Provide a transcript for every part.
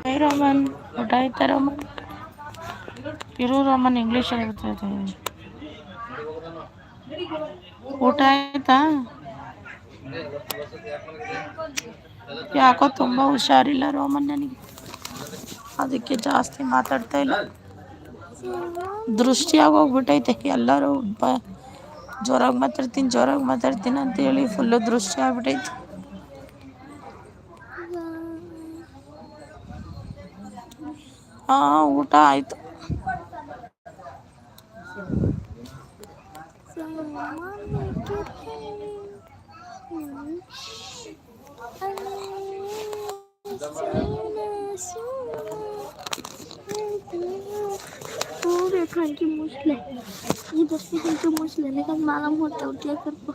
High Roman ಊಟ ಆಯ್ತಾ Roman ಇರು ರೋಮನ್ ಇಂಗ್ಲೀಷ್ ಹೇಳ್ತದೆ ಊಟ ಆಯ್ತಾ ಯಾಕೋ ತುಂಬ ಹುಷಾರಿಲ್ಲ ರೋಮನ್ ನನಗೆ ಅದಕ್ಕೆ ಜಾಸ್ತಿ ಮಾತಾಡ್ತಾ ಇಲ್ಲ ದೃಷ್ಟಿಯಾಗಿ ಹೋಗ್ಬಿಟ್ಟೈತೆ ಎಲ್ಲರೂ ಬ ಜೋರಾಗಿ ಮಾತಾಡ್ತೀನಿ ಜೋರಾಗಿ ಮಾತಾಡ್ತೀನಿ ಅಂತೇಳಿ ಫುಲ್ಲು ದೃಷ್ಟಿ ಆಗ್ಬಿಟ್ಟೈತೆ ಹಾಂ ಊಟ ಆಯಿತು Pobre Frankie Musle. Ieder zich een Musle. Ik had malam hotel dia kerja.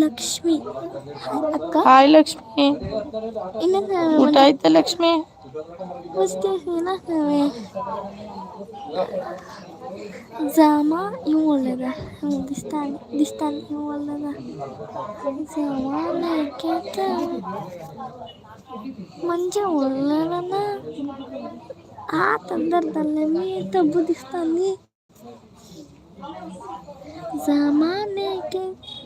Lakshmi ಅಕ್ಕ ಹಾಯ್ ಲಕ್ಷ್ಮಿ ಇಲ್ಲ ಊಟ ಆಯ್ತಾ ಲಕ್ಷ್ಮಿ ಅಷ್ಟೇ ಏನಾಗವೆ ಜಾಮ ಇವು ಒಳ್ಳೇದ ದಿಸ್ತಾನ್ ದಿಸ್ತಾನ್ ಇವು ಒಳ್ಳೇದ ಜಾಮ ನಾಯ್ಕೇತ ಮಂಜ ಒಳ್ಳೇದನ ಆ ತಂದರ್ದಲ್ಲಿ ತಬ್ಬು ದಿಸ್ತಾನಿ ಜಾಮ ನಾಯ್ಕೇತ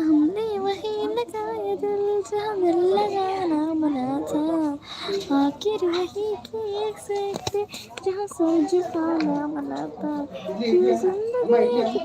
हमने वही लगाया दिल जहाँ दिल लगाना मना था। आखिर वही की एक से एक जहाँ सोच पाना मना था। क्यों ज़िंदगी की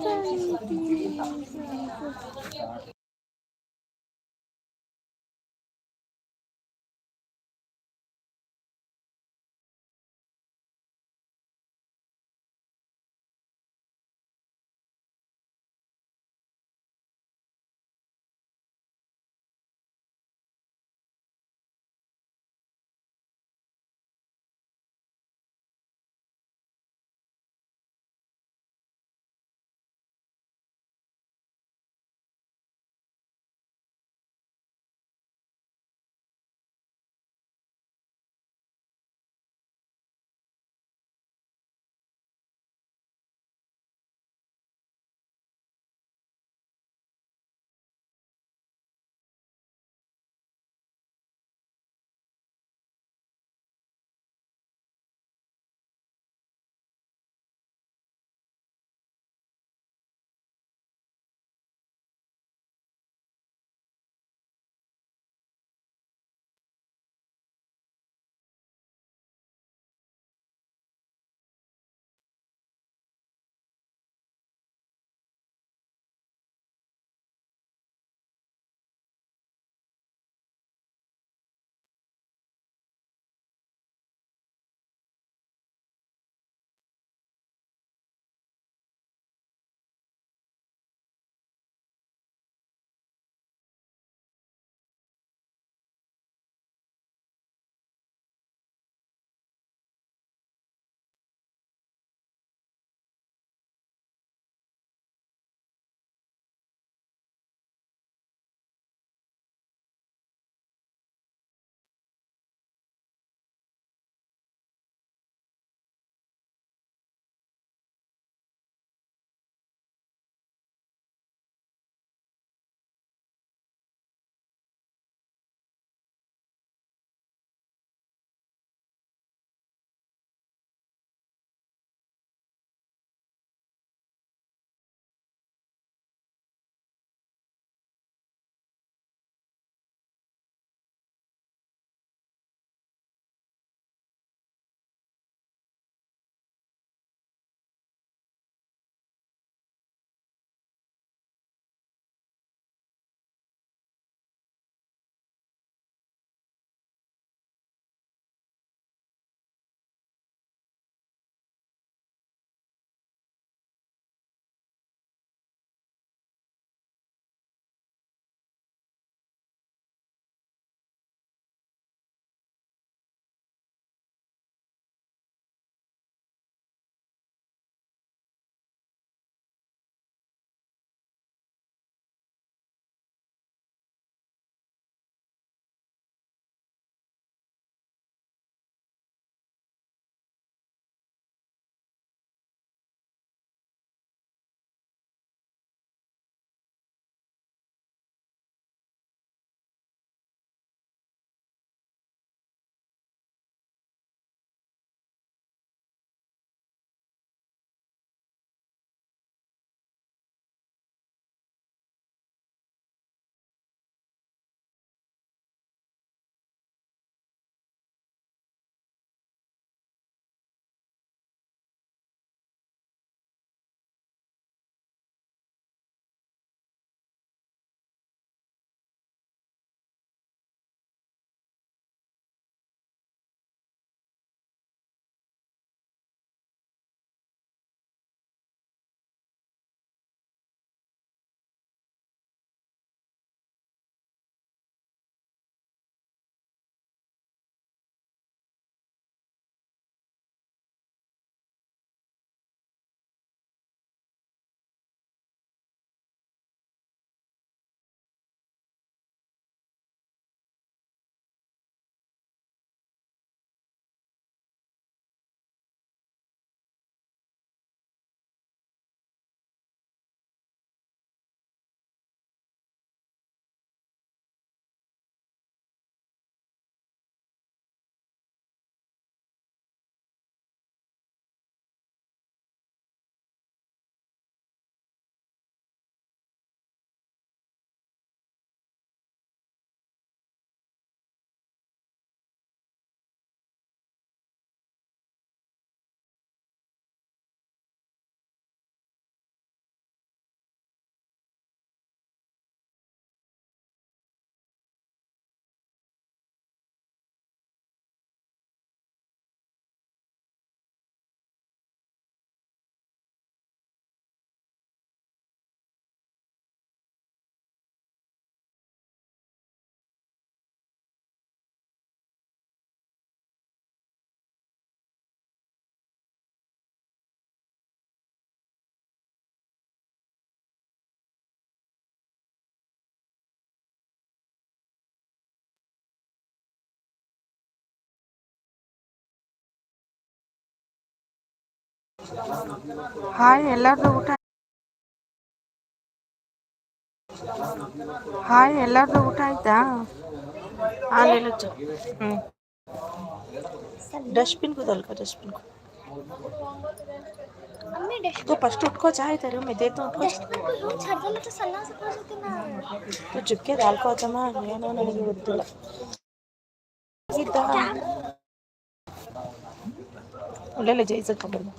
हाय एलू ऊट तो हाय एलू ऊट आयता हाँ हम्म। डस्टबिन को दल डस्टबिन को। तो फस्ट उठ चाहे तेरे मैं दे तो। उठ तो चुपके दाल को अच्छा मैं ना नहीं बोलती। ले ले जाइए खबर। में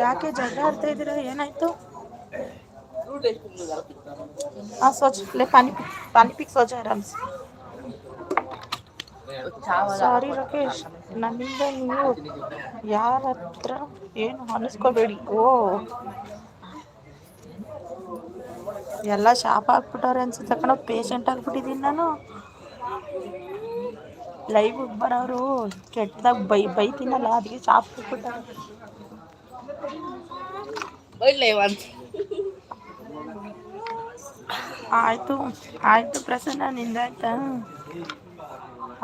ಯಾಕೆ ಜಗಳ ಆಡ್ತಾ ಇದ್ದೀರಾ? ಏನಾಯ್ತು? ಆ ಸ್ವಚ್ಛ ಲೇ ಪಾನಿಪಿಕ್ ಸ್ವಚ್ಛ ಆರಾಮ್ ಸಾರಿ ರಾಕೇಶ್, ನನ್ನಿಂದ ನೀವು ಯಾರ ಹತ್ರ ಏನು ಅನಿಸ್ಕೋಬೇಡಿ. ಓ. ಎಲ್ಲ ಶಾಪ್ ಆಗ್ಬಿಟ್ಟವ್ರೆ ಅನ್ಸುತ್ತೆ ಕಣ. ಪೇಷಂಟ್ ಆಗ್ಬಿಟ್ಟಿದ್ದೀನಿ ನಾನು. ಲೈವ್ ಬರೋರು ಕೆಟ್ಟದಾಗ ಬೈ ಬೈತೀನಲ್ಲ ಅದಕ್ಕೆ ಚಾಪ್ ಆಯಿತು ಆಯಿತು ಪ್ರಸನ್ನ ನಿಂದಾಯ್ತಾ?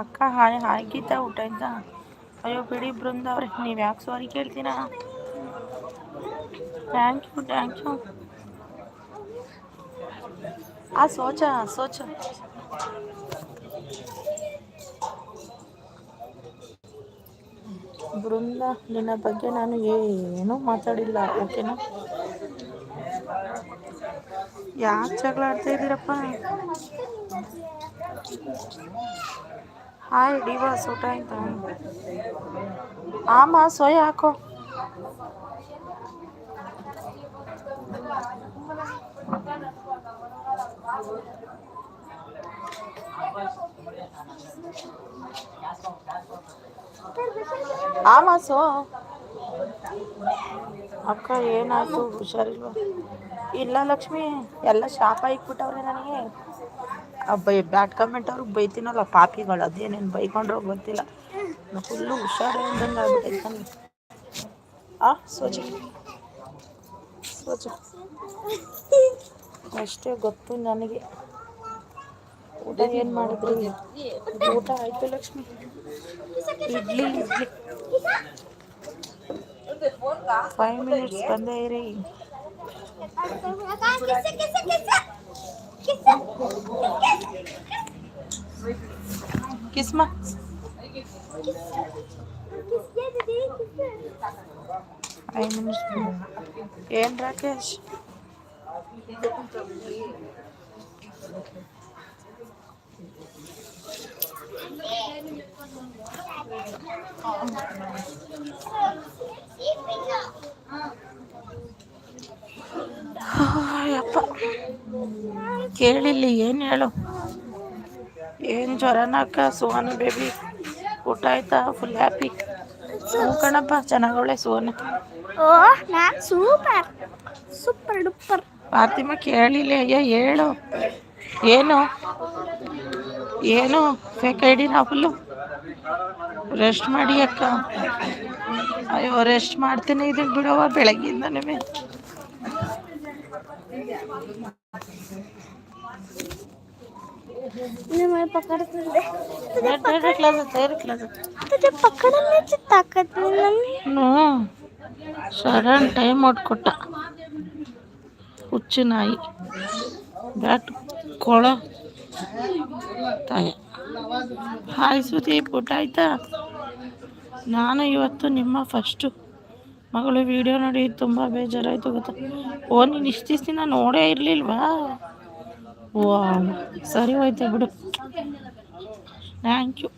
ಅಕ್ಕ ಹಾಯ್ ಹಾಯ್ ಗೀತಾ ಊಟ ಆಯ್ತಾ? ಅಯ್ಯೋ ಬಿಡಿ ಬೃಂದ ಅವ್ರೆ ನೀವು ಯಾಕೆ ಸಾರಿ ಕೇಳ್ತೀರಾ? ಥ್ಯಾಂಕ್ ಯು ಥ್ಯಾಂಕ್ ಯು ಆ ಸೋಚ ಸೋಚ ಬೃಂದ ನಿನ್ನ ಬಗ್ಗೆ ನಾನು ಏನೂ ಮಾತಾಡಿಲ್ಲ ಓಕೆನಾ ಯಾಕೆ ಜಗಳ ಆಡ್ತಾ ಇದ್ದೀರಪ್ಪ ಹಾಯ್ ಡಿವಾಸ್ ಊಟ ಆಯ್ತಾ ಆಮ ಸೋಯಾ ಹಾಕೋ ಆಮ ಸೋ ಅಕ್ಕ, ಏನಾಯ್ತು? ಹುಷಾರಿಲ್ವಾ? ಇಲ್ಲ ಲಕ್ಷ್ಮಿ, ಎಲ್ಲ ಶಾಪ ಇಕ್ಬಿಟ್ಟವ್ರೆ ನನಗೆ. ಆ ಬೈ ಬ್ಯಾಡ್ ಕಮೆಂಟ್ ಅವ್ರಿಗೆ ಬೈತೀನಲ್ಲ, ಪಾಪಿಗಳು, ಅದೇನೇನು ಬೈಕೊಂಡ್ರೋ ಗೊತ್ತಿಲ್ಲ ಫುಲ್ಲು ಹುಷಾರೇ ಅಂದಂಗೆ ಆಗ್ಬಿಟ್ಟೈತೆ ನನಗೆ ಆ ಸೋಚು ಸೋಚು ಅಷ್ಟೇ ಗೊತ್ತು ನನಗೆ. ಊಟ ಏನು ಮಾಡಿದ್ರಿ? ಊಟ ಆಯಿತು ಲಕ್ಷ್ಮಿ. ఇడ్లీ ఇడ్లీ ఫైవ్ మినిట్స్ బంద్ అయ్యి కిస్మా ఫైవ్ మినిట్స్ ఏం రాకేష్ ಯಪ್ಪ ಕೇಳಿಲ್ಲಿ ಏನು ಹೇಳು? ಏನು ಜ್ವರನಕ್ಕ ಸುವರ್ಣ ಬೇಬಿ ಊಟ ಆಯ್ತಾ? ಫುಲ್ ಹ್ಯಾಪಿ ಕಣಪ್ಪ ಚೆನ್ನಾಗವಳೆ ಸುವರ್ಣ. ಓ ನಾನು ಸೂಪರ್ ಸೂಪರ್ ಡೂಪರ್ ಫಾತಿಮ ಕೇಳಿಲ್ಲ ಅಯ್ಯ ಹೇಳು. ಏನು? ಏನು ಫೇಕ್ ಐ ಡಿನ ಫುಲ್ಲು ರೆಸ್ಟ್ ಮಾಡಿ ಅಕ್ಕ ಅಯ್ಯೋ ರೆಸ್ಟ್ ಮಾಡ್ತೀನಿ ಇದಕ್ಕೆ ಬಿಡೋವ ಬೆಳಗ್ಗಿಂದ ನಿಮಗೆ నిమ్మల్ని పక్కడుతుంది పక్కన సడన్ టైం ఒట్టుకుంట కూర్చున్నాయి బ్యాట్ కూడా ತಾಯಿ. ಹಾಯ್ ಸುದೀಪ್ ಊಟ ಆಯಿತಾ? ನಾನು ಇವತ್ತು ನಿಮ್ಮ ಫಸ್ಟು ಮಗಳು ವಿಡಿಯೋ ನೋಡಿ ತುಂಬ ಬೇಜಾರಾಯಿತು ಗೊತ್ತಾ? ಓ, ನೀನು ಇಷ್ಟು ದಿನ ನೋಡೇ ಇರಲಿಲ್ವಾ? ಓ, ಸರಿ ಹೋಯ್ತು ಬಿಡು. ಥ್ಯಾಂಕ್ ಯು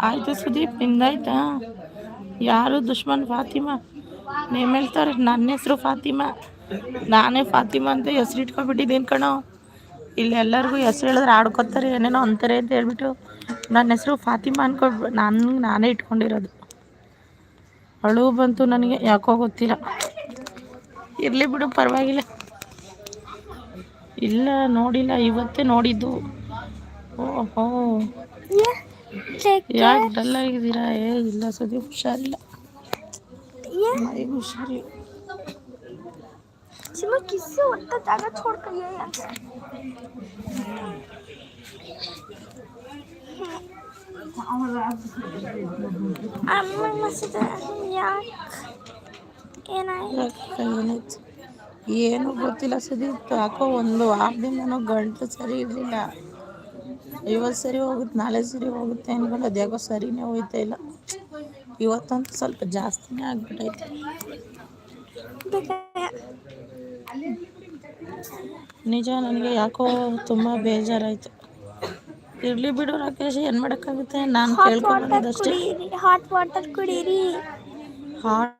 ಆಯಿತು ಸುದೀಪ್ ನಿಂದಾಯ್ತಾ? ಯಾರು ದುಶ್ಮನ್ ಫಾತಿಮಾ? ನಿಮ್ಮ ಹೇಳ್ತಾರೆ, ನನ್ನ ಹೆಸರು ಫಾತಿಮಾ. ನಾನೇ ಫಾತಿಮಾ ಅಂತ ಹೆಸರಿಟ್ಕೊಬಿಟ್ಟಿದ್ದೇನು ಕಣೋ. ಇಲ್ಲಿ ಎಲ್ಲರಿಗೂ ಹೆಸ್ರು ಹೇಳಿದ್ರೆ ಆಡ್ಕೊತಾರೆ ಏನೇನೋ ಅಂತಾರೆ ಅಂತ ಹೇಳ್ಬಿಟ್ಟು ನನ್ನ ಹೆಸರು ಫಾತಿಮಾ ಅನ್ಕೊ ನಾನು ನಾನೇ ಇಟ್ಕೊಂಡಿರೋದು. ಅಳು ಬಂತು ನನಗೆ ಯಾಕೋ ಗೊತ್ತಿಲ್ಲ. ಇರಲಿ ಬಿಡು ಪರವಾಗಿಲ್ಲ. ಇಲ್ಲ ನೋಡಿಲ್ಲ ಇವತ್ತೇ ನೋಡಿದ್ದು. ಓಹೋ. ಯಾಕೆ ಡಲ್ ಆಗಿದ್ದೀರಾ ಏ ಇಲ್ಲ ಸುದೀಪ್ ಹುಷಾರಿಲ್ಲ. ಮೈಗೆ ಹುಷಾರಿಲ್ಲ. सिमा किससे होता जागा छोड़ कर ये यहाँ से ಅಮ್ಮ ಮಸ್ತ್ ಯಾಕೆ ಏನಾಯ್ತು ಯಾಕೆ ಏನಾಯ್ತು ಏನು ಗೊತ್ತಿಲ್ಲ ಸುದೀಪ್ ಯಾಕೋ ಒಂದು ವಾರದಿಂದನೂ ಗಂಟಲು ಸರಿ ಇರಲಿಲ್ಲ ಇವತ್ತು ಸರಿ ಹೋಗುತ್ತೆ ನಾಳೆ ಸರಿ ಹೋಗುತ್ತೆ ಅನ್ಕೊಂಡು ಅದ್ಯಾಕೋ ಸರಿನೇ ಹೋಯ್ತಾ ಇಲ್ಲ ಇವತ್ತಂತೂ ಸ್ವಲ್ಪ ಜಾಸ್ತಿನೇ ಆಗ್ಬಿಟ್ಟೈತೆ ಬೇಕಾ ನಿಜ ನನಗೆ ಯಾಕೋ ತುಂಬ ಬೇಜಾರಾಯಿತು. ಇರಲಿ ಬಿಡು ರಾಕೇಶ್ ಏನು ಮಾಡಕ್ಕಾಗುತ್ತೆ? ನಾನು ಕೇಳ್ಕೊಂಡಿರಿ ವಾಟರ್ ಹಾಟ್ ವಾಟರ್ ಕುಡೀರಿ. ಹಾಟ್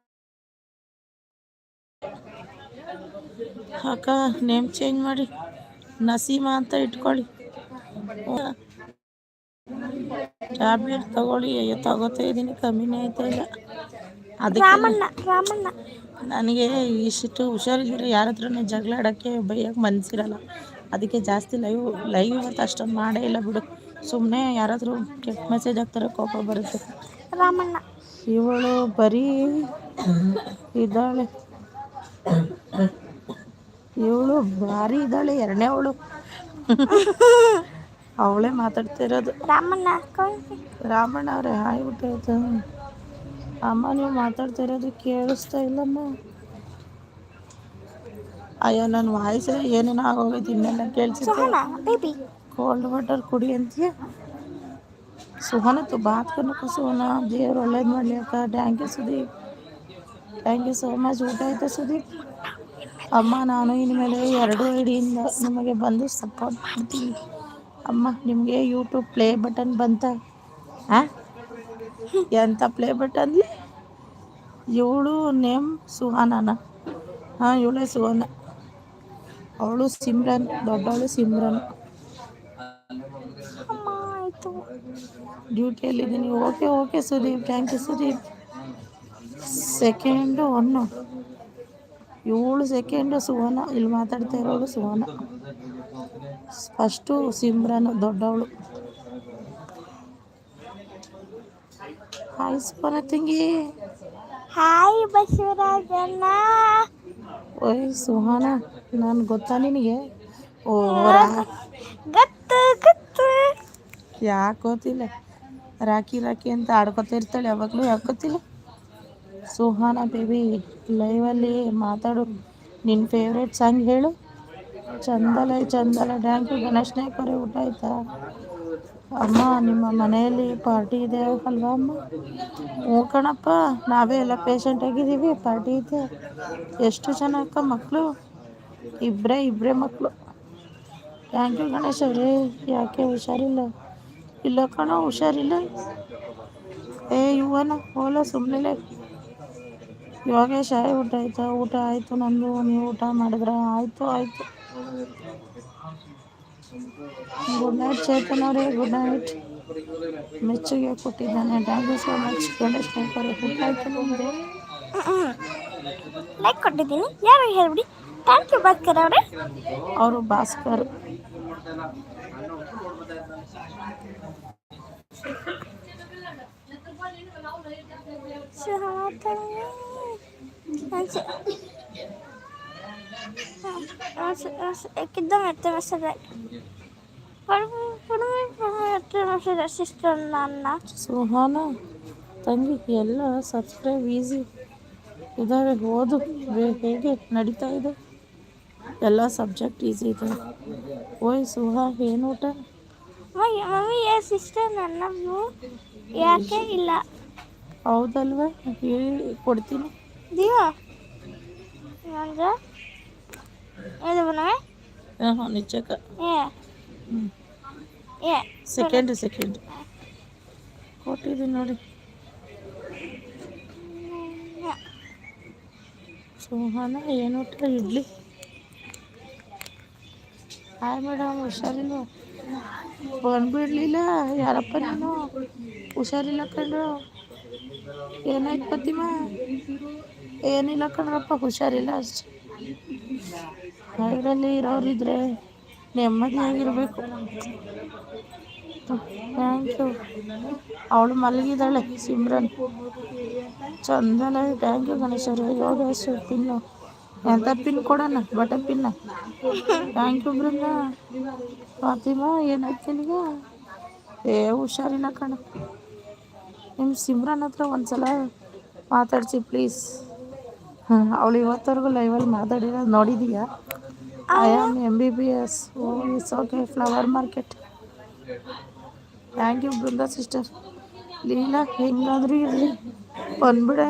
ಅಕ್ಕ ನೇಮ್ ಚೇಂಜ್ ಮಾಡಿ. ನಸೀಮಾ ಅಂತ ಇಟ್ಕೊಳ್ಳಿ. ಟ್ಯಾಬ್ಲೆಟ್ ತಗೊಳ್ಳಿ ಅಯ್ಯೋ ತಗೋತಾ ಇದ್ದೀನಿ ಕಮ್ಮಿನೇ ಆಯ್ತಾ ಇಲ್ಲ. ಅದಕ್ಕೆ ರಾಮಣ್ಣ ರಾಮಣ್ಣ. ನನಗೆ ಇಷ್ಟು ಹುಷಾರಿಲ್ಲದ್ರೆ ಯಾರ ಹತ್ರನೂ ಜಗಳ ಆಡೋಕ್ಕೆ ಬೈಯೋಕ್ಕೆ ಮನಸ್ಸಿರಲ್ಲ ಅದಕ್ಕೆ ಜಾಸ್ತಿ ಲೈವ್ ಲೈವ್ ಇವತ್ತು ಅಷ್ಟೊಂದು ಮಾಡೇ ಇಲ್ಲ ಬಿಡು. ಸುಮ್ಮನೆ ಯಾರಾದರೂ ಕೆಟ್ಟ ಮೆಸೇಜ್ ಹಾಕ್ತಾರೆ ಕೋಪ ಬರುತ್ತೆ. ರಾಮಣ್ಣ. ಇವಳು ಬರೀ ಇದ್ದಾಳೆ. ಇವಳು ಭಾರಿ ಇದ್ದಾಳೆ ಎರಡನೇ ಅವಳು. ಅವಳೇ ಮಾತಾಡ್ತಿರೋದು. ರಾಮಣ್ಣ ರಾಮಣ್ಣ ಅವರೇ ಆಗ್ಬಿಟ್ಟೈತೆ ಅಮ್ಮ ನೀವು ಮಾತಾಡ್ತಾ ಇರೋದು ಕೇಳಿಸ್ತಾ ಇಲ್ಲಮ್ಮ. ಅಯ್ಯೋ ನನ್ನ ವಾಯ್ಸ್ ಏನೇನೋ ಆಗೋಗೈತೆ ಇನ್ನೆಲ್ಲ ಕೇಳಿಸುತ್ತೆ ಕೋಲ್ಡ್ ವಾಟರ್ ಕುಡಿ ಅಂತೀಯ? ಸುಹನ ತು ಬಾತ್ ಕನಕ ಸುಹನ. ದೇವ್ರು ಒಳ್ಳೇದು ಮಾಡಲಿ ಅಕ್ಕ. Thank you Sudeep. Thank you so much ಊಟ ಆಯ್ತಾ ಸುದೀಪ್? ಅಮ್ಮ ನಾನು ಇನ್ಮೇಲೆ ಎರಡು ಐಡಿಯಿಂದ ನಿಮಗೆ ಬಂದು ಸಪೋರ್ಟ್ ಮಾಡ್ತೀನಿ. ಅಮ್ಮ ನಿಮಗೆ ಯೂಟ್ಯೂಬ್ ಪ್ಲೇ ಬಟನ್ ಬಂತ? ಹಾಂ ಎಂಥ ಪ್ಲೇ ಅಂದ್ಲಿ ಇವಳು ನೇಮ್ ಸುಹಾನನ. ಹಾಂ, ಇವಳೇ ಸುಹಾನ. ಅವಳು ಸಿಮ್ರನ್, ದೊಡ್ಡವಳು ಸಿಮ್ರನ್. ಆಯಿತು. ಡ್ಯೂಟಿಯಲ್ಲಿ ಡ್ಯೂಟಿಯಲ್ಲಿದ್ದೀನಿ okay okay Sudeep. Thank you Sudeep. Second one ಏಳು ಸೆಕೆಂಡು ಸುವರ್ಣ ಇಲ್ಲಿ ಮಾತಾಡ್ತಾ ಇರೋಳು ಸುವರ್ಣ ಫಸ್ಟು ಸಿಮ್ರನ್, ದೊಡ್ಡವಳು. ಹಾಯ್ ಸುವರ್ಣ ತಂಗಿ ಹಾಯ್ ಬಸವರಾಜಣ್ಣ. ಓಯ್ ಸುಹಾನ ನಾನು ಗೊತ್ತಾ ನಿನಗೆ? ಓ ರಾ- ಗೊತ್ತು ಗತ್ತು. ಯಾಕೆ ಗೊತ್ತಿಲ್ಲ ರಾಕಿ ರಾಕಿ ಅಂತ ಆಡ್ಕೊತಾ ಇರ್ತಾಳೆ ಯಾವಾಗಲೂ ಯಾಕೆ ಗೊತ್ತಿಲ್ಲ ಸುಹಾನ ಬೇಬಿ ಲೈವಲ್ಲಿ ಮಾತಾಡು. ನಿನ್ನ ಫೇವ್ರೇಟ್ ಸಾಂಗ್ ಹೇಳು. ಚಂದಲ ಚಂದಲ ಡ್ಯಾಂಕು ಗಣೇಶ್ ನಾಯ್ಕರೇ ಊಟ ಆಯ್ತಾ? ಅಮ್ಮ, ನಿಮ್ಮ ಮನೆಯಲ್ಲಿ ಪಾರ್ಟಿ ಇದೆ ಅಲ್ವಾ ಅಮ್ಮ? ಹ್ಞೂ ಕಣಪ್ಪ, ನಾವೇ ಎಲ್ಲ ಪೇಷಂಟ್ ಆಗಿದ್ದೀವಿ ಪಾರ್ಟಿ ಇದೆ. ಎಷ್ಟು ಜನ ಮಕ್ಕಳು ಇಬ್ಬರೇ ಇಬ್ಬರೇ ಮಕ್ಕಳು ಥ್ಯಾಂಕ್ ಯು ಗಣೇಶ್ ಅವರೇ ಯಾಕೆ ಹುಷಾರಿಲ್ಲ? ಇಲ್ಲ ಕಣೋ, ಹುಷಾರಿಲ್ಲ. ಏ ಇವನ ಹೋಲ ಸುಮ್ಮನೆ ಇವಾಗ ಶಾಯಿ ಊಟ ಆಯ್ತಾ? ಊಟ ಆಯಿತು ನಂದು, ನೀವು ಊಟ ಮಾಡಿದ್ರ? ಆಯಿತು ಆಯಿತು. ಗುಡ್ ನೈಟ್ ಚೇತನ್ ಅವರೇ ಗುಡ್ ನೈಟ್ ಮೆಚ್ಚುಗೆ ಕೊಟ್ಟಿದ್ದಾನೆ thank you so much Ganesh ಅವರೇ ಗುಡ್ ನೈಟ್ ನಿಮಗೆ ಲೈಕ್ ಕೊಟ್ಟಿದ್ದೀನಿ ಯಾರು ಹೇಳ್ಬಿಡಿ ಥ್ಯಾಂಕ್ ಯು ಭಾಸ್ಕರ್ ಅವರೇ ಅವರು ಭಾಸ್ಕರ್ ಶಾತನೇ मेरे मैसेज है पर पर मेरे मैसेज सिस्टर नाना ಸುಹಾನ ತಂಗಿ ಎಲ್ಲ ಸಬ್ಸ್ಕ್ರೈಬ್ ಈಸಿ ಇದ್ದಾವೆ ಓದು ಬೇ- ಹೇಗೆ ನಡೀತಾ ಇದೆ ಎಲ್ಲ ಸಬ್ಜೆಕ್ಟ್ ಈಸಿ ಇದೆ ಓಯ್ ಸುಹಾ ಏನು ಊಟ ಮಮ್ಮಿ ಮಮ್ಮಿ ಏ ಸಿಸ್ಟರ್ ನನ್ನ ವ್ಯೂ ಯಾಕೆ ಇಲ್ಲ ಹೌದಲ್ವ ಹೇಳಿ ಕೊಡ್ತೀನಿ ದಿಯೋ ನಂದು ಇದು ಬನ್ನವೆ ಹಾಂ ನಿಜಕ್ಕ ಏ ಹ್ಞೂ ಏ ಸೆಕೆಂಡ್ ಸೆಕೆಂಡ್ ಕೊಟ್ಟಿದ್ದೀನಿ ನೋಡಿ ಸುಹಾನ ಏನು ಊಟ ಇಡ್ಲಿ ಹಾಯ್ ಮೇಡಮ್ ಹುಷಾರಿಲ್ವ ಬಂದ್ಬಿಡ್ಲಿಲ್ಲ ಯಾರಪ್ಪ ನೀನು ಹುಷಾರಿಲ್ಲ ಕಣ್ರು ಏನಾಯ್ತು ಪತಿಮ ಏನಿಲ್ಲ ಕಣ್ರಪ್ಪ ಹುಷಾರಿಲ್ಲ ಅಷ್ಟೆ ಹಳ್ಳಿಯಲ್ಲಿ ಇರೋರಿದ್ರೆ ನೆಮ್ಮದಿಯಾಗಿರ್ಬೇಕು. ಥ್ಯಾಂಕ್ ಯು ಅವಳು ಮಲಗಿದಾಳೆ ಸಿಮ್ರನ್. ಚಂದನ ಥ್ಯಾಂಕ್ ಯು ಗಣೇಶ್ವರ ಯೋಗ ಪಿನ್ನು ಎಂಥ ಪಿನ್ ಕೊಡೋಣ? ಬಟನ್ ಪಿನ್ನ ಥ್ಯಾಂಕ್ ಯು ಬೃಂದ. ಫಾತಿಮಾ ಏನಾಯ್ತು ನಿನಗೆ? ಏ, ಹುಷಾರಿನ ಕಣ. ನಿಮ್ಮ ಸಿಮ್ರನ್ ಹತ್ರ ಒಂದ್ಸಲ ಮಾತಾಡ್ಸಿ ಪ್ಲೀಸ್ ಹಾಂ ಅವಳು ಇವತ್ತವರೆಗೂ ಲೈವಲ್ಲಿ ಮಾತಾಡಿರೋದು ನೋಡಿದೀಯಾ? I am M B B S oh it's okay flower market thank you Brinda sister Leela ಹೆಂಗಾದ್ರೂ ಇರಲಿ. ಬಂದ್ಬಿಡೆ.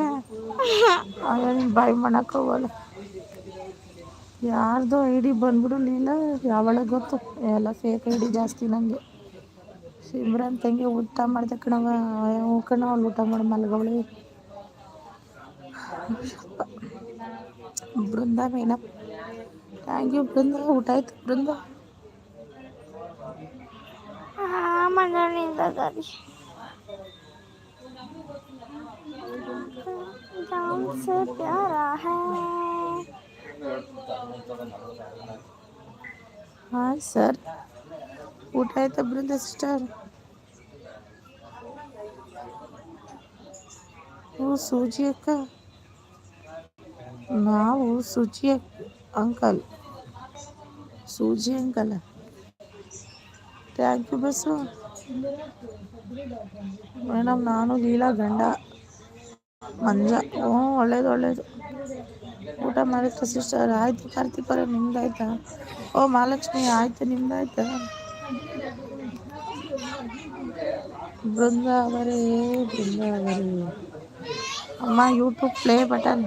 ನೀನು ಬಾಯ್ ಮಾಡೋಕ್ಕೋಗಲ್ಲ ಯಾರ್ದು ಐ ಡಿ ಬಂದ್ಬಿಡು ಲೀಲಾ. ಯಾವಳ ಗೊತ್ತು. ಎಲ್ಲ ಫೇಕ್ ಐ ಡಿ ಜಾಸ್ತಿ ನನಗೆ ಸಿಮ್ರನ್ ತಂಗಿ ಊಟ ಮಾಡ್ದೆ ಕಣವ ಕಣ ಅವ್ಳು ಊಟ ಮಾಡಿ ಮಲ್ಗವಳಿ ಬೃಂದ ಮೇನಪ್ ಥ್ಯಾಂಕ್ ಯು ಬೃಂದ ಊಟ ಆಯ್ತು ಬೃಂದ हाँ मंजूर दादी जान से प्यारा है ಹಾಯ್ ಸರ್ ಊಟ ಆಯ್ತಾ ಬೃಂದ ಸಿಸ್ಟರ್ ಓ ಸೂಜಿ ಅಕ್ಕ ನಾವು ಸೂಜಿ uncle Suji uncle thank you bus madam ನಾನು ಲೀಲಾ ಗಂಡ ಮಂಜ ಹ್ಞೂ ಒಳ್ಳೇದು ಒಳ್ಳೇದು ಊಟ ಮಾಡಿತ್ತು ಸಿಸ್ಟರ್ ಆಯ್ತು ಕಾರ್ತಿಕ್ ಅವರೇ ನಿಮ್ದು ಆಯ್ತಾ ಓ ಮಹಾಲಕ್ಷ್ಮಿ ಆಯ್ತು ನಿಮ್ದು ಆಯ್ತಾ ಬೃಂದಾವರೇ ಬೃಂದಾವರೇ ಅಮ್ಮ ಯೂಟ್ಯೂಬ್ ಪ್ಲೇ ಬಟನ್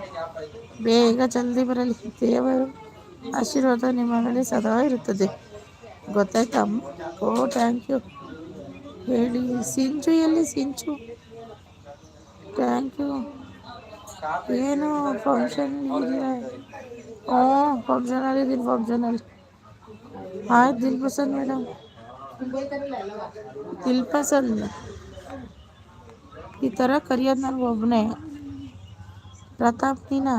ಬೇಗ ಜಲ್ದಿ ಬರಲಿ ದೇವರು ಆಶೀರ್ವಾದ ನಿಮ್ಮ ಮೇಲೆ ಸದಾ ಇರುತ್ತದೆ ಗೊತ್ತಾಯ್ತಾ ಅಮ್ಮ ಓ ಥ್ಯಾಂಕ್ ಯು ಹೇಳಿ ಸಿಂಚು ಎಲ್ಲಿ ಸಿಂಚು ಥ್ಯಾಂಕ್ ಯು ಏನು ಫಂಕ್ಷನ್ ಇದೆಯಾ ಹ್ಞೂ ಫಂಕ್ಷನಲ್ಲಿ ಇದ್ದೀನಿ ಫಂಕ್ಷನಲ್ಲಿ ಆಯ್ತು ದಿಲ್ ಪಸಂದ್ ಮೇಡಮ್ ದಿಲ್ ಪಸಂದ್ ಈ ಥರ ಕರಿಯೋದು ನನಗೆ ಒಬ್ಬನೇ ಪ್ರತಾಪ್ ನೀನಾ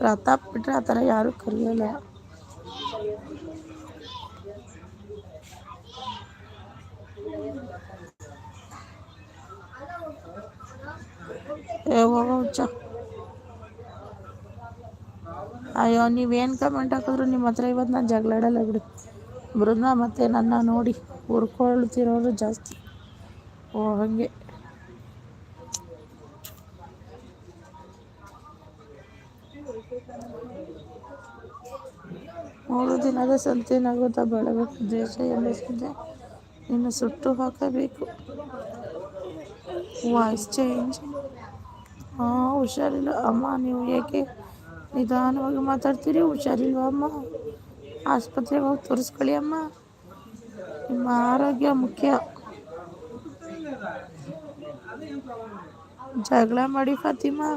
ಪ್ರತಾಪ್ ಬಿಟ್ಟರೆ ಆ ಥರ ಯಾರೂ ಕರೆಯಲ್ಲ. ಅಯ್ಯೋ, ನೀವೇನು ಕಮೆಂಟ್ ಹಾಕಿದ್ರು ನಿಮ್ಮ ಹತ್ರ ಇವತ್ತು ನಾನು ಜಗಳಾಡಲ್ಲ ಬಿಡುತ್ತೆ ಬೃಂದ ಮತ್ತೆ ನನ್ನ ನೋಡಿ ಹುರ್ಕೊಳ್ತಿರೋರು ಜಾಸ್ತಿ. ಓ, ಹಾಗೆ. ಮೂರು ದಿನದ ಸಂತೆ ನಗುತ್ತಾ ಬೆಳಬೇಕು ದೇಶ ಎಲ್ಲ ಸಂತೆ ಇನ್ನು ಸುಟ್ಟು ಹಾಕಬೇಕು. Voice change. ಹಾಂ ಹುಷಾರಿಲ್ಲ. ಅಮ್ಮ, ನೀವು ಏಕೆ ನಿಧಾನವಾಗಿ ಮಾತಾಡ್ತೀರಿ? ಹುಷಾರಿಲ್ವಾ ಅಮ್ಮ? ಆಸ್ಪತ್ರೆಗೆ ಹೋಗಿ ತೋರಿಸ್ಕೊಳ್ಳಿ ಅಮ್ಮ. ನಿಮ್ಮ ಆರೋಗ್ಯ ಮುಖ್ಯ. ಜಗಳ ಮಾಡಿ ಫಾತಿಮಾ.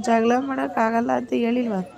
ಜಗಳ ಮಾಡೋಕ್ಕಾಗಲ್ಲ ಅಂತ ಹೇಳಿಲ್ವಾ?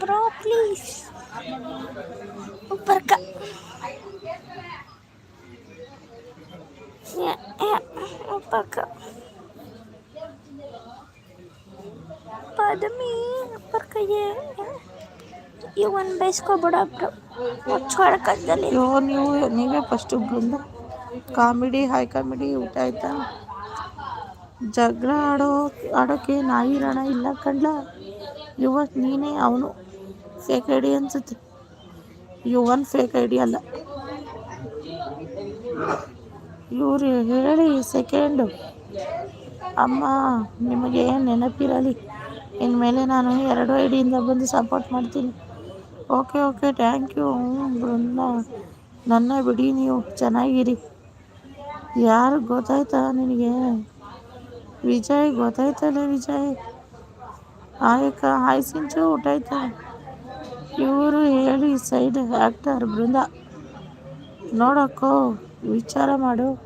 ಬ್ರೋ ಪ್ಲೀಸ್ ऊपर का या, या, ऊपर का पद्मी ऊपर का ये ಯುವನ್ ಬೈಸ್ಕೋಬೇಡ ಬ್ರೋ ಮುಚ್ಚೋಡ ಕದ್ದಲಿ ಅಯ್ಯೋ ನೀವು ನೀವೇ first Brinda comedy hi comedy ಊಟ ಆಯ್ತಾ ಜಗಳ ಆಡೋ ಆಡೋಕ್ಕೆ ನಾಯಿ ರಣ ಇಲ್ಲ ಕಣ್ಲ ಯುವಕ್ ನೀನೇ ಅವನು. ಫೇಕ್ ಐ ಡಿ ಅನ್ಸುತ್ತೆ. ಯುವನ್ ಫೇಕ್ ಐ ಡಿ ಅಲ್ಲ. ಇವ್ರು ಹೇಳಿ ಸೆಕೆಂಡು ಅಮ್ಮ, ನಿಮಗೆ ನೆನಪಿರಲಿ. ಇನ್ಮೇಲೆ ನಾನು ಎರಡು ಐ ಡಿಯಿಂದ ಬಂದು ಸಪೋರ್ಟ್ ಮಾಡ್ತೀನಿ. Okay okay thank you Brinda ನನ್ನ ಬಿಡಿ ನೀವು. ಚೆನ್ನಾಗಿರಿ. ಯಾರು ಗೊತ್ತಾಯ್ತಾ ನಿನಗೆ? ವಿಜಯ್, ಗೊತ್ತಾಯ್ತಲ್ಲ ವಿಜಯ್? ಆಯ್ಕ ಹಾಯ್ ಸಿಂಚು, ಊಟ ಆಯ್ತಾ? ಇವರು ಹೇಳಿ ಸೈಡ್ ಆ್ಯಕ್ಟರ್ ಬೃಂದ. ನೋಡಕ್ಕೋ, ವಿಚಾರ ಮಾಡು.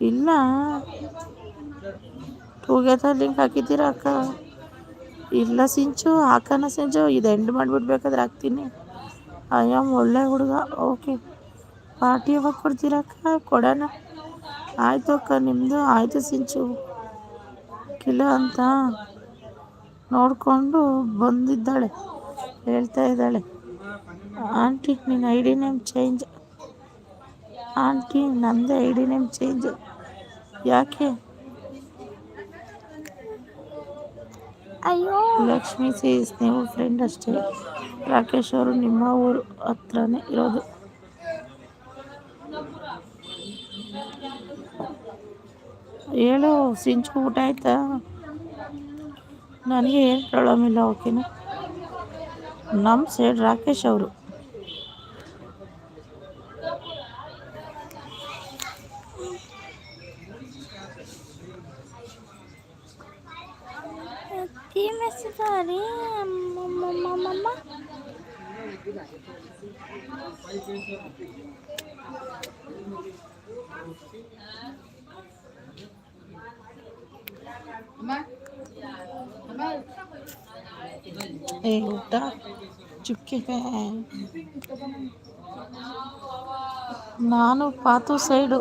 ಇಲ್ಲ. ಟೂಗೆದರ್ ಲಿಂಕ್ ಹಾಕಿದ್ದೀರಾ ಅಕ್ಕ? ಇಲ್ಲ ಸಿಂಚು ಹಾಕೋಣ ಸಿಂಚು, ಇದು ಎಂಡ್ ಮಾಡಿಬಿಡ್ಬೇಕಾದ್ರೆ ಹಾಕ್ತೀನಿ. ಅಯ್ಯಮ್ಮ ಒಳ್ಳೆ ಹುಡುಗ. ಓಕೆ. ಪಾರ್ಟಿ ಯಾವಾಗ ಕೊಡ್ತೀರಕ್ಕ ಕೊಡೋಣ. ಆಯಿತು ಅಕ್ಕ ನಿಮ್ಮದು ಆಯಿತು ಸಿಂಚು. ಕಿಲ ಅಂತ. ನೋಡಿಕೊಂಡು ಬಂದಿದ್ದಾಳೆ ಹೇಳ್ತಾ ಇದ್ದಾಳೆ ಆಂಟಿ ನಿನ್ನ I D name change. Aunty ನಂದೇ ಐ ಡಿ ನೇಮ್ ಚೇಂಜ್. ಯಾಕೆ? ಅಯ್ಯೋ. ಲಕ್ಷ್ಮಿ ಸೀಸ್ ನೀವು ಫ್ರೆಂಡ್ ಅಷ್ಟೇ. ರಾಕೇಶ್ ಅವರು ನಿಮ್ಮ ಊರು ಹತ್ರನೇ ಇರೋದು. ಹೇಳು ಸಿಂಚು ಊಟ ಆಯ್ತಾ? ನನಗೆ ಏನು ಪ್ರಾಬ್ಲಮ್ ಓಕೆನಾ ನಮ್ಮ ಸೈಡ್ ರಾಕೇಶ್ ಅವರು ಟೀಮ್ ಹೆಸರು ಅಮ್ಮಮ್ಮಮ್ಮಮ್ಮ ಏ ಊಟ ಚುಕ್ಕೆ ನಾನು ಪಾತು ಸೈಡು.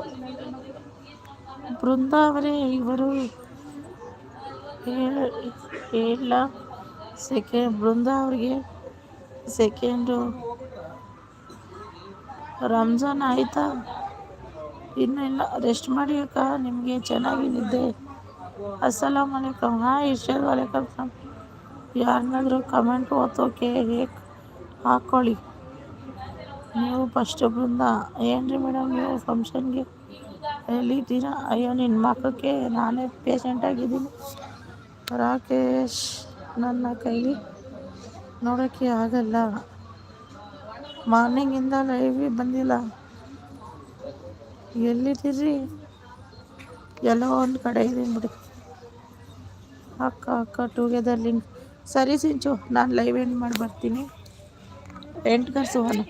ಬೃಂದಾವನೆ ಇವರು ಹೇಳ ಸೆಕೆಂಡ್ ಬೃಂದಾವ್ರಿಗೆ ಸೆಕೆಂಡು. ರಂಜಾನ್ ಆಯಿತಾ? ಇನ್ನೂ ಇಲ್ಲ, ರೆಸ್ಟ್ ಮಾಡಿ ಅಕ್ಕ, ನಿಮಗೆ ಚೆನ್ನಾಗಿ ನಿದ್ದೆ. ಅಸ್ಸಲಾಮ್ ಅಲೈಕಮ್. ಹಾಂ ಇರ್ಷಾದ್ ವಲೈಕಮ್ ಯಾರನ್ನಾದ್ರೂ ಕಮೆಂಟ್ ಓದೋಕೆ ಹೇಗೆ ಹಾಕ್ಕೊಳ್ಳಿ ನೀವು ಫಸ್ಟು ಬೃಂದ ಏನು ರೀ ಮೇಡಮ್ ನೀವು ಫಂಕ್ಷನ್ಗೆ ಎಲ್ಲಿದ್ದೀರಾ ಅಯ್ಯೋ ನಿನ್ನ ಮಕ್ಕಕ್ಕೆ ನಾನೇ ಪೇಷಂಟ್ ರಾಕೇಶ್, ನನ್ನ ಕೈಲಿ ನೋಡೋಕ್ಕೆ ಆಗಲ್ಲ. ಮಾರ್ನಿಂಗಿಂದ ಲೈವಿ ಬಂದಿಲ್ಲ. ಎಲ್ಲಿದ್ದೀರಿ ಎಲ್ಲೋ ಒಂದು ಕಡೆ ಇದ್ದೀನಿ ಬಿಡಿ. ಅಕ್ಕ ಅಕ್ಕ ಟುಗೆದರ್ ಲಿಂಕ್ ಸರಿ ಸಿಂಚು, ನಾನು ಲೈವ್ ಎಂಡ್ ಮಾಡಿ ಬರ್ತೀನಿ पेंट कर सुहाना।